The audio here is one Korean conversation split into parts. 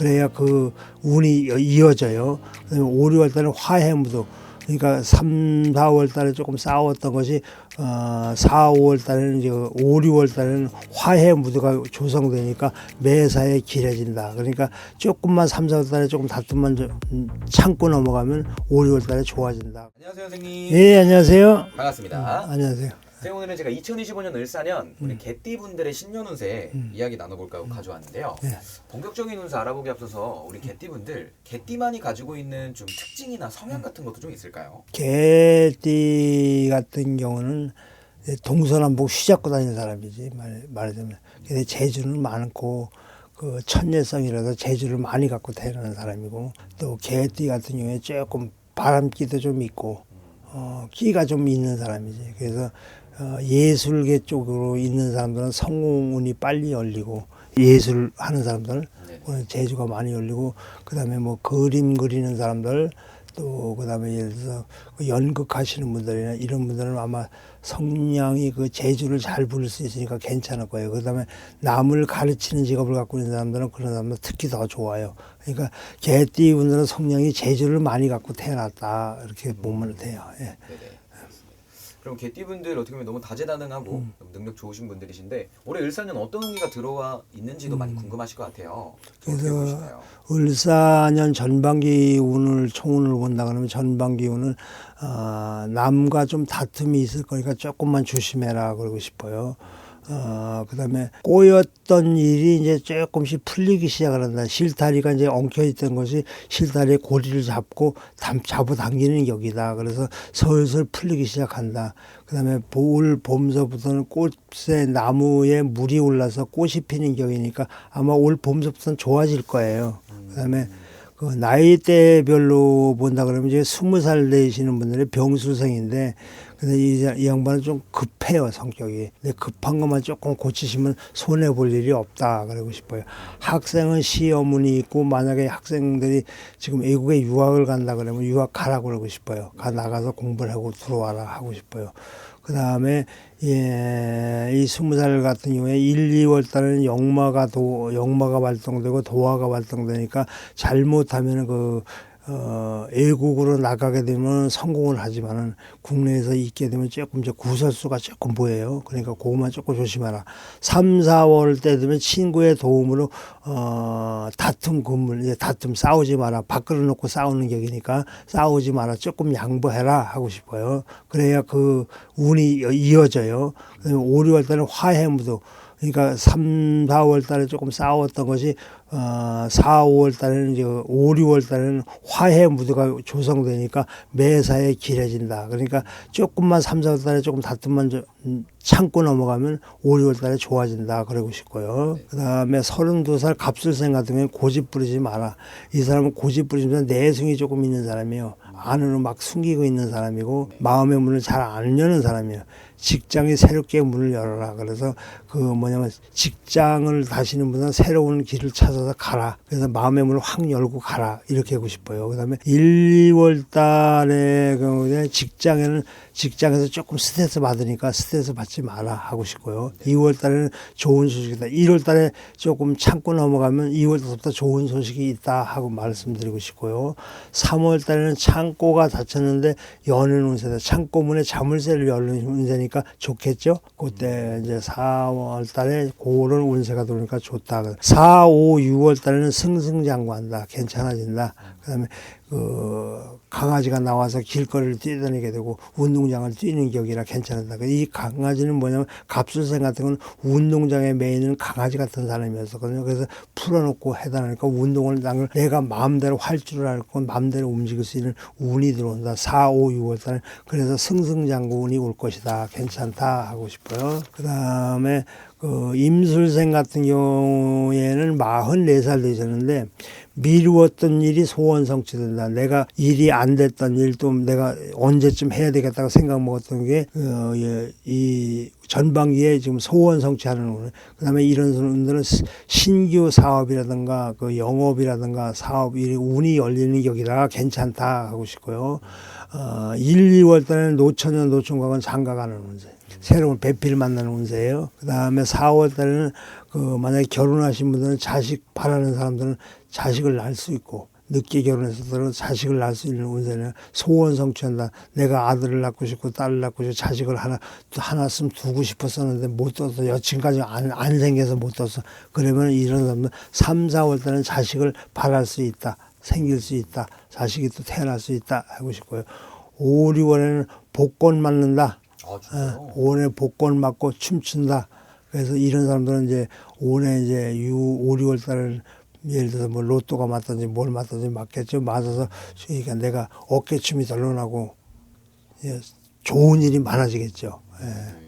그래야 그 운이 이어져요. 그다음에 5, 6월 달은 화해무도 그러니까 3, 4월 달에 조금 싸웠던 것이 어, 4, 5월 달에는 이제 5, 6월 달에는 화해 무드가 조성되니까 매사에 길해진다. 그러니까 조금만 3, 4월 달에 조금 다툼만 좀 참고 넘어가면 5, 6월 달에 좋아진다. 안녕하세요 선생님 예, 안녕하세요. 반갑습니다 안녕하세요. 선생님 오늘은 제가 2025년 을사년 음. 우리 개띠분들의 신년 운세 이야기 나눠볼까 하고 가져왔는데요 예. 본격적인 운세 알아보기 앞서서 우리 개띠분들 개띠만이 가지고 있는 좀 특징이나 성향 같은 것도 좀 있을까요? 개띠 같은 경우는 동서남북 휘잡고 다니는 사람이지 말, 말하자면 근데 재주는 많고 그 천예성이라서 재주를 많이 갖고 태어나는 사람이고 또 개띠 같은 경우에 조금 바람기도 좀 있고 어, 끼가 좀 있는 사람이지 그래서 어, 예술계 쪽으로 있는 사람들은 성공운이 빨리 열리고 예술 하는 사람들 네. 그런 재주가 많이 열리고 그다음에 뭐 그림 그리는 사람들 또 그다음에 예를 들어서 그 연극 하시는 분들이나 이런 분들은 아마 성량이 그 재주를 잘 부릴 수 있으니까 괜찮을 거예요. 그다음에 남을 가르치는 직업을 갖고 있는 사람들은 그런 사람들 특히 더 좋아요. 그러니까 개띠 분들은 성량이 재주를 많이 갖고 태어났다 이렇게 보면 돼요. 예. 그럼 개띠분들 어떻게 보면 너무 다재다능하고 음. 너무 능력 좋으신 분들이신데 올해 을사년 어떤 운기가 들어와 있는지도 많이 궁금하실 것 같아요 음. 그래서? 을사년 전반기 운을 총운을 본다 그러면 전반기 운은 어, 남과 좀 다툼이 있을 거니까 조금만 조심해라 그러고 싶어요. 어, 그 다음에 꼬였던 일이 이제 조금씩 풀리기 시작을 한다. 실다리가 이제 엉켜 있던 것이 실다리에 고리를 잡고 담, 잡아당기는 격이다. 그래서 슬슬 풀리기 시작한다. 그 다음에 볼 봄서부터는 꽃에 나무에 물이 올라서 꽃이 피는 격이니까 아마 올 봄서부터는 좋아질 거예요. 그 다음에 그 나이대별로 본다 그러면 이제 스무 살 되시는 분들이 병수생인데 근데 이, 이 양반은 좀 급해요 성격이. 근데 급한 것만 조금 고치시면 손해 볼 일이 없다 그러고 싶어요. 학생은 시어문이 있고 만약에 학생들이 지금 외국에 유학을 간다 그러면 유학 가라고 그러고 싶어요. 가 나가서 공부를 하고 들어와라 하고 싶어요. 그 다음에 예, 이 스무 살 같은 경우에 1, 2월 달에는 역마가 도 역마가 발동되고 도화가 발동되니까 잘못하면 그 어, 외국으로 나가게 되면 성공을 하지만은 국내에서 있게 되면 조금 이제 구설수가 조금 보여요. 그러니까 그것만 조금 조심하라. 3, 4월 때 되면 친구의 도움으로 어, 다툼 금물 이제 다툼 싸우지 마라. 밖으로 놓고 싸우는 격이니까 싸우지 마라. 조금 양보해라 하고 싶어요. 그래야 그 운이 이어져요. 그다음에 5, 6월 달은 화해무도 그러니까 3, 4월 달에 조금 싸웠던 것이 어, 4, 5월 달에는 이제 5, 6월 달에는 화해 무드가 조성되니까 매사에 길해진다. 그러니까 조금만 3, 4월 달에 조금 다툼만 좀 참고 넘어가면 5, 6월 달에 좋아진다. 그러고 싶고요. 그 다음에 32살 갑술생 같은 경우는 고집 부리지 마라. 이 사람은 고집 부리면서 내숭이 조금 있는 사람이에요. 안으로 막 숨기고 있는 사람이고 마음의 문을 잘 안 여는 사람이에요. 직장이 새롭게 문을 열어라. 그래서 그 뭐냐면 직장을 다시는 분은 새로운 길을 찾아서 가라. 그래서 마음의 문을 확 열고 가라. 이렇게 하고 싶어요. 그 다음에 1, 2월 달에 경우에 직장에는 직장에서 조금 스트레스 받으니까 스트레스 받지 마라 하고 싶고요. 2월 달에는 좋은 소식이다. 1월 달에 조금 참고 넘어가면 2월 달부터 좋은 소식이 있다 하고 말씀드리고 싶고요. 3월 달에는 창 고가 닫혔는데 여는 운세다. 창고 문에 자물쇠를 열는 운세니까 좋겠죠. 그때 이제 4월 달에 그런 운세가 들어오니까 좋다. 4, 5, 6월 달에는 승승장구한다. 괜찮아진다. 그다음에 그 강아지가 나와서 길거리를 뛰어다니게 되고 운동장을 뛰는 격이라 괜찮다. 이 강아지는 뭐냐면 갑술생 같은 건 운동장에 매이는 강아지 같은 사람이었었거든요. 그래서 풀어놓고 해다니까 운동을 당을 내가 마음대로 할 줄 알고 마음대로 움직일 수 있는 운이 들어온다. 4, 5, 6월 달에 그래서 승승장구 운이 올 것이다. 괜찮다 하고 싶어요. 그 다음에 그 임술생 같은 경우에는 44살 되셨는데 미루었던 일이 소원 성취된다. 내가 일이 안 됐던 일도 내가 언제쯤 해야 되겠다고 생각 먹었던 게, 어, 예, 이 전반기에 지금 소원 성취하는 거. 그 다음에 이런 분들은 신규 사업이라든가 그 영업이라든가 사업 일이 운이 열리는 격이라 괜찮다 하고 싶고요. 어, 1, 2월 달에는 노처녀 노총각은 장가 가는 운세. 새로운 배필 만나는 운세예요. 그 다음에 4월 달에는 그 만약에 결혼하신 분들은 자식 바라는 사람들은 자식을 낳을 수 있고 늦게 결혼해서도 자식을 낳을 수 있는 운세는 소원 성취한다. 내가 아들을 낳고 싶고 딸을 낳고 싶고 자식을 하나 또 하나쯤 두고 싶었었는데 못 뒀어. 여친까지 안, 안 생겨서 못 뒀어. 그러면 이런 사람은 3, 4월 때는 자식을 바랄 수 있다. 생길 수 있다. 자식이 또 태어날 수 있다. 하고 싶고요. 5, 6월에는 복권 맞는다. 아 어, 진짜요? 올해 복권 맞고 춤춘다. 그래서 이런 사람들은 이제 올해 이제 6, 5, 6월 달은 예를 들어서 뭐 로또가 맞든지 뭘 맞든지 맞겠죠. 맞아서 그러니까 내가 어깨춤이 덜러나고 예, 좋은 일이 많아지겠죠. 예.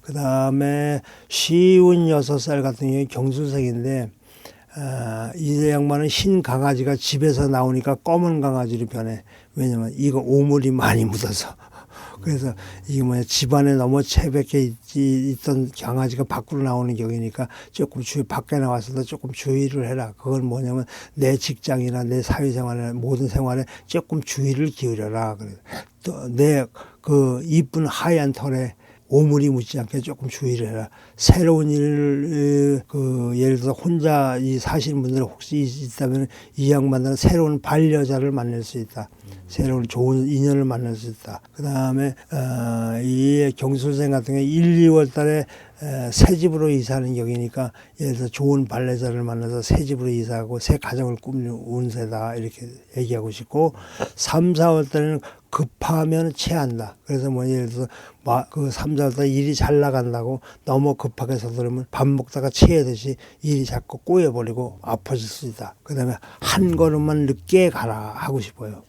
그 다음에 쉬운 여섯 살 같은 경우에 경술생인데 아, 이 양반은 흰 강아지가 집에서 나오니까 검은 강아지로 변해. 왜냐면 이거 오물이 많이 묻어서. 그래서 이게 뭐냐 집안에 너무 채백해 있, 있던 강아지가 밖으로 나오는 경우니까 조금 주의 밖에 나와서도 조금 주의를 해라. 그건 뭐냐면 내 직장이나 내 사회생활에 모든 생활에 조금 주의를 기울여라. 그래. 또내 그 이쁜 하얀 털에 오물이 묻지 않게 조금 주의를 해라. 새로운 일을 그 예를 들어서 혼자 이 사시는 분들 혹시 있다면 이 양반들은 새로운 반려자를 만날 수 있다. 새로운 좋은 인연을 만날 수 있다. 그 다음에 어, 이 경술생 같은 경우 1, 2월 달에 에, 새 집으로 이사하는 격이니까 예를 들어서 좋은 반려자를 만나서 새 집으로 이사하고 새 가정을 꾸미는 운세다 이렇게 얘기하고 싶고 3, 4월 달에는 급하면 체한다. 그래서 뭐 예를 들어서 마- 그 3, 4월 달 일이 잘 나간다고 너무 급하게 서두르면 밥 먹다가 체하듯이 일이 자꾸 꼬여버리고 아파질 수 있다. 그 다음에 한 걸음만 늦게 가라 하고 싶어요.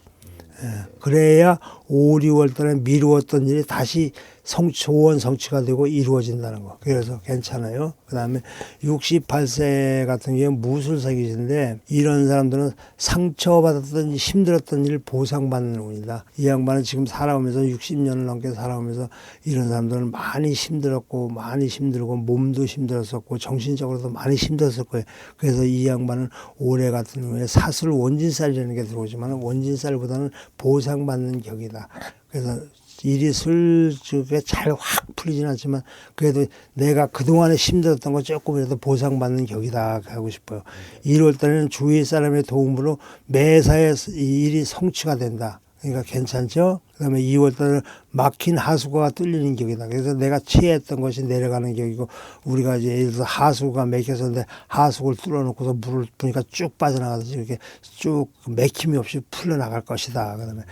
예, 그래야 5, 6월 달에 미루었던 일이 다시 성, 소원 성취가 되고 이루어진다는 거. 그래서 괜찮아요. 그 다음에 68세 같은 경우에 무술생이신데 이런 사람들은 상처받았던 힘들었던 일 보상받는 운이다. 이 양반은 지금 살아오면서 60년을 넘게 살아오면서 이런 사람들은 많이 힘들었고 많이 힘들고 몸도 힘들었었고 정신적으로도 많이 힘들었을 거예요. 그래서 이 양반은 올해 같은 경우에 사슬 원진살이라는 게 들어오지만 원진살보다는 보상받는 격이다. 그래서 일이 슬쩍에 잘 확 풀리진 않지만 그래도 내가 그동안에 힘들었던 거 조금이라도 보상받는 격이다 하고 싶어요. 1월 달에는 주위 사람의 도움으로 매사에 이 일이 성취가 된다. 그러니까 괜찮죠? 그 다음에 2월 달에 막힌 하수구가 뚫리는 격이다. 그래서 내가 취했던 것이 내려가는 격이고 우리가 이제 예를 들어서 하수구가 막혔었는데 하수구를 뚫어놓고서 물을 부니까 쭉 빠져나가듯이 이렇게 쭉 맥힘이 없이 풀려나갈 것이다. 그 다음에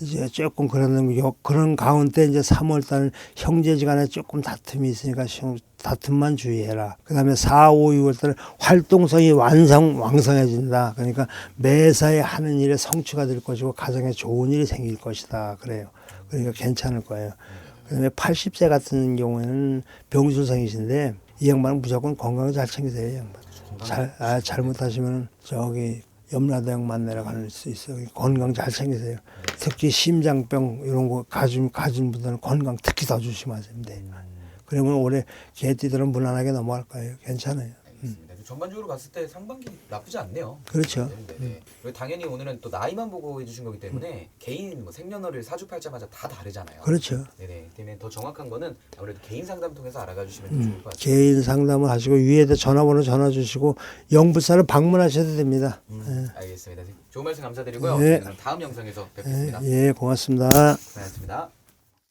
이제 조금 그런 요- 그런 가운데 이제 3월 달은 형제지간에 조금 다툼이 있으니까 형- 다툼만 주의해라. 그다음에 4, 5, 6월 달은 활동성이 완성 왕성해진다. 그러니까 매사에 하는 일에 성취가 될 것이고 가정에 좋은 일이 생길 것이다. 그래요. 그러니까 괜찮을 거예요. 그다음에 80세 같은 경우에는 병술생이신데 이 양반은 무조건 건강 잘 챙기세요. 이 양반. 잘, 아, 잘못하시면 저기 염라대왕 만나러 갈 수 있어요. 건강 잘 챙기세요. 특히 심장병 이런 거 가진, 가진 분들은 건강 특히 더 조심하세요. 네. 그러면 올해 개띠들은 무난하게 넘어갈 거예요. 괜찮아요. 전반적으로 봤을 때 상반기 나쁘지 않네요. 그렇죠. 네, 네, 네. 그리고 당연히 오늘은 또 나이만 보고 해주신 거기 때문에 개인 뭐 생년월일 사주팔자마다 다 다르잖아요. 그렇죠. 네네. 때문에 더 정확한 거는 아무래도 개인 상담 통해서 알아가 주시면 더 음, 좋을 것 같아요. 개인 상담을 하시고 위에다 전화번호 전화 주시고 영부사를 방문하셔도 됩니다. 음, 알겠습니다. 좋은 말씀 감사드리고요. 네. 저희는 다음 영상에서 예, 뵙겠습니다. 예, 고맙습니다. 고생하셨습니다.